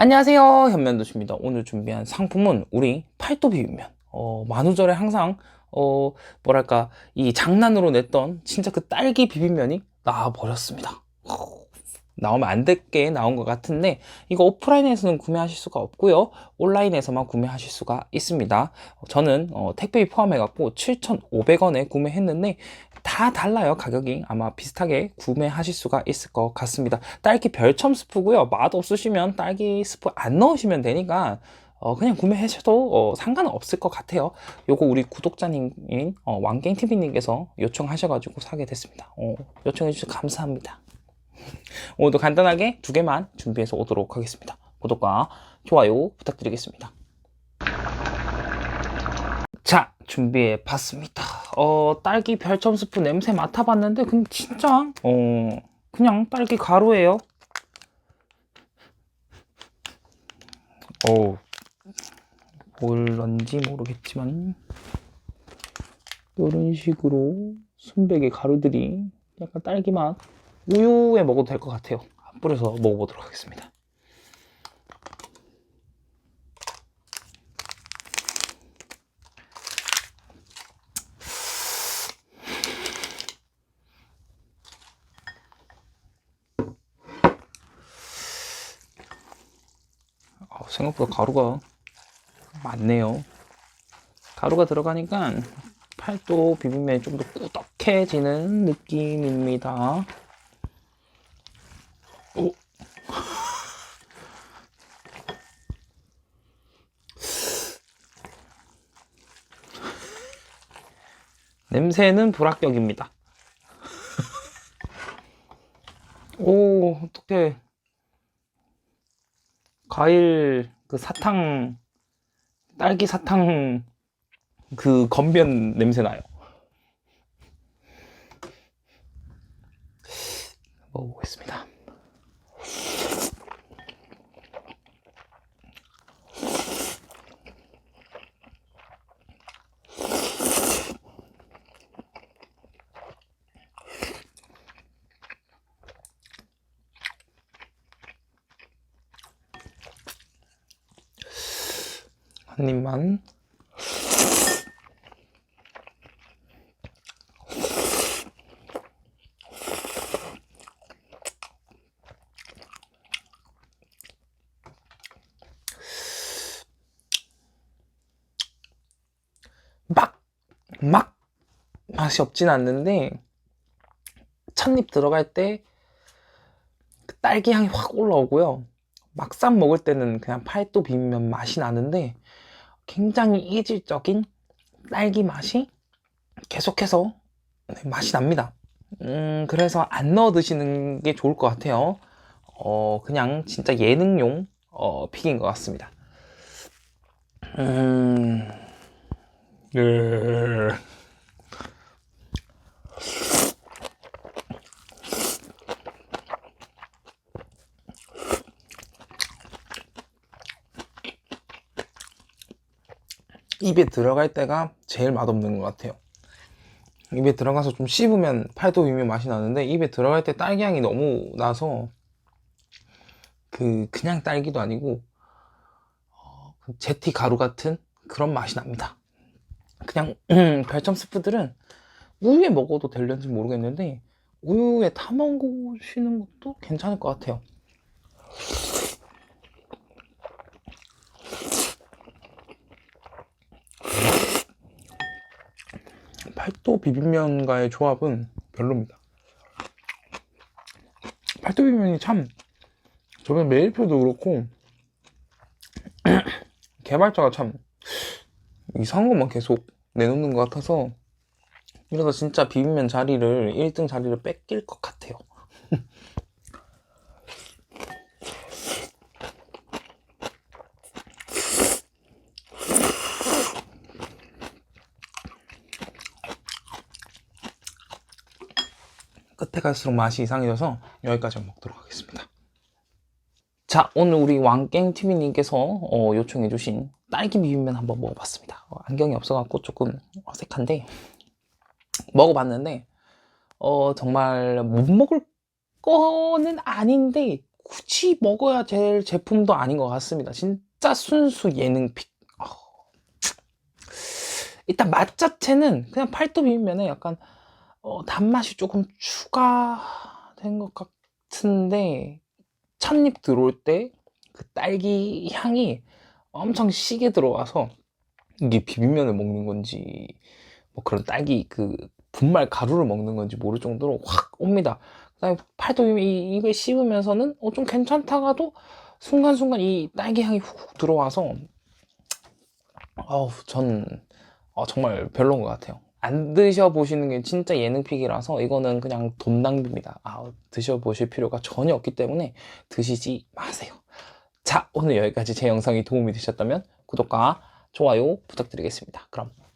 안녕하세요 현면도시입니다. 오늘 준비한 상품은 우리 팔도 비빔면. 어, 만우절에 항상 어, 뭐랄까 이 장난으로 냈던 진짜 그 딸기 비빔면이 나와버렸습니다 나오면 안될게 나온 것 같은데 이거 오프라인에서는 구매하실 수가 없고요. 온라인에서만 구매하실 수가 있습니다. 저는 어, 택배비 포함해 갖고 7,500원에 구매했는데 다 달라요 가격이. 아마 비슷하게 구매하실 수가 있을 것 같습니다. 딸기 별첨 스프고요. 맛 없으시면 딸기 스프 안 넣으시면 되니까 어, 그냥 구매하셔도 어, 상관은 없을 것 같아요. 요거 우리 구독자님인 어, 왕갱TV님께서 요청하셔가지고 사게 됐습니다. 어, 요청해 주셔서 감사합니다 오늘도 간단하게 두 개만 준비해서 오도록 하겠습니다. 구독과 좋아요 부탁드리겠습니다. 자 준비해 봤습니다. 어 딸기 별첨 스프 냄새 맡아봤는데 그냥 진짜 어 그냥 딸기 가루예요. 어 뭘런지 모르겠지만 이런 식으로 순백의 가루들이 약간 딸기 맛 우유에 먹어도 될 것 같아요 뿌려서 먹어보도록 하겠습니다 아, 생각보다 가루가 많네요. 가루가 들어가니까 팔도 비빔면이 좀 더 꾸덕해지는 느낌입니다. 오. 냄새는 불합격입니다. 오, 어떡해. 과일 그 사탕 딸기 사탕 그 건변 냄새 나요. 먹어보겠습니다. 한 입만. 막, 막 맛이 없진 않는데, 첫입 들어갈 때, 그 딸기 향이 확 올라오고요. 막상 먹을 때는 그냥 팔도 비빔면 맛이 나는데, 굉장히 이질적인 딸기 맛이 계속해서 네, 맛이 납니다. 음, 그래서 안 넣어 드시는 게 좋을 것 같아요. 어, 그냥 진짜 예능용 어, 픽인 것 같습니다. 음, 네. 입에 들어갈 때가 제일 맛없는 것 같아요. 입에 들어가서 좀 씹으면 팔도 비빔면 맛이 나는데 입에 들어갈 때 딸기 향이 너무 나서 그 그냥 딸기도 아니고 어, 그 제티 가루 같은 그런 맛이 납니다. 그냥 음, 별점 스프들은 우유에 먹어도 될는지 모르겠는데 우유에 타 먹으시는 것도 괜찮을 것 같아요. 팔도 비빔면과의 조합은 별로입니다. 팔도 비빔면이 참 저번 메일표도 그렇고 개발자가 참 이상한 것만 계속 내놓는 것 같아서 이러다 진짜 비빔면 자리를 1등 자리를 뺏길 것 같아요. 끝에 갈수록 맛이 이상해져서 여기까지 먹도록 하겠습니다. 자, 오늘 우리 왕깽TV님께서 어, 요청해 주신 딸기 비빔면 한번 먹어봤습니다. 어, 안경이 없어갖고 조금 어색한데, 먹어봤는데, 어, 정말 못 먹을 거는 아닌데, 굳이 먹어야 될 제품도 아닌 것 같습니다. 진짜 순수 예능픽. 어. 일단 맛 자체는 그냥 팔도 비빔면에 약간 어, 단맛이 조금 추가된 것 같은데 첫입 들어올 때 그 딸기 향이 엄청 시게 들어와서 이게 비빔면을 먹는 건지 뭐 그런 딸기 그 분말 가루를 먹는 건지 모를 정도로 확 옵니다. 그다음에 팔도 이 이걸 씹으면서는 어 좀 괜찮다가도 순간순간 이 딸기 향이 훅 들어와서 어우 전 어, 정말 별로인 것 같아요. 안 드셔보시는 게 진짜 예능픽이라서 이거는 그냥 돈 낭비입니다. 아, 드셔보실 필요가 전혀 없기 때문에 드시지 마세요. 자, 오늘 여기까지 제 영상이 도움이 되셨다면 구독과 좋아요 부탁드리겠습니다. 그럼!